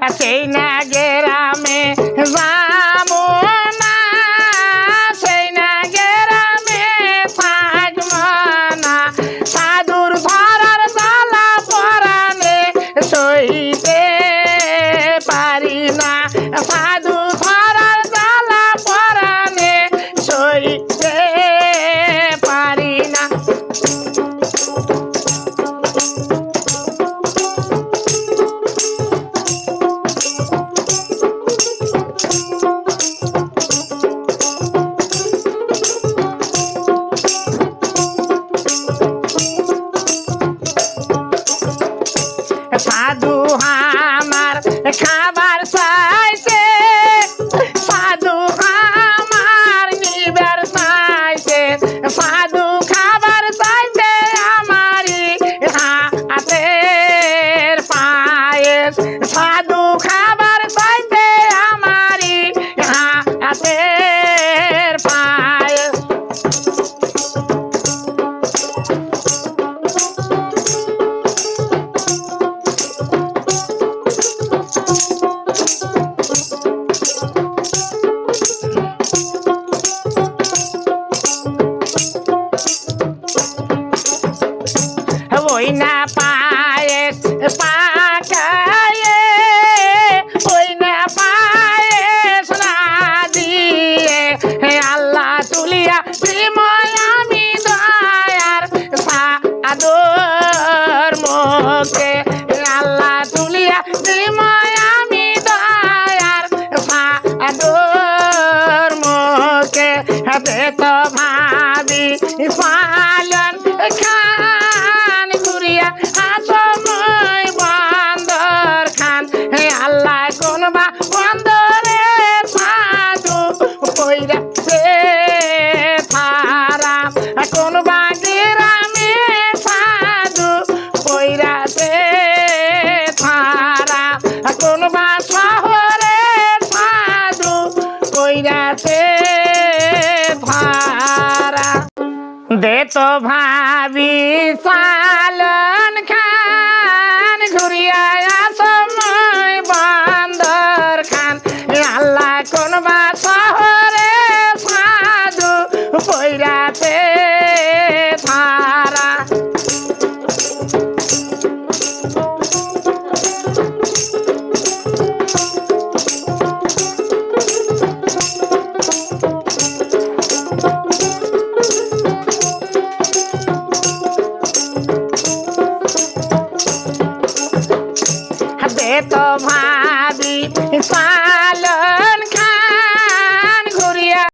passei na guerra. সাধু আমার খাবার চাইছে। সাধু আমার নিবার চাইছে। সাধু খাবার চাইছে আমারই হাতের পায়েস সাধু Prima! से भारा। दे तो भाभी सालन खा করবে তো ভাবি পালো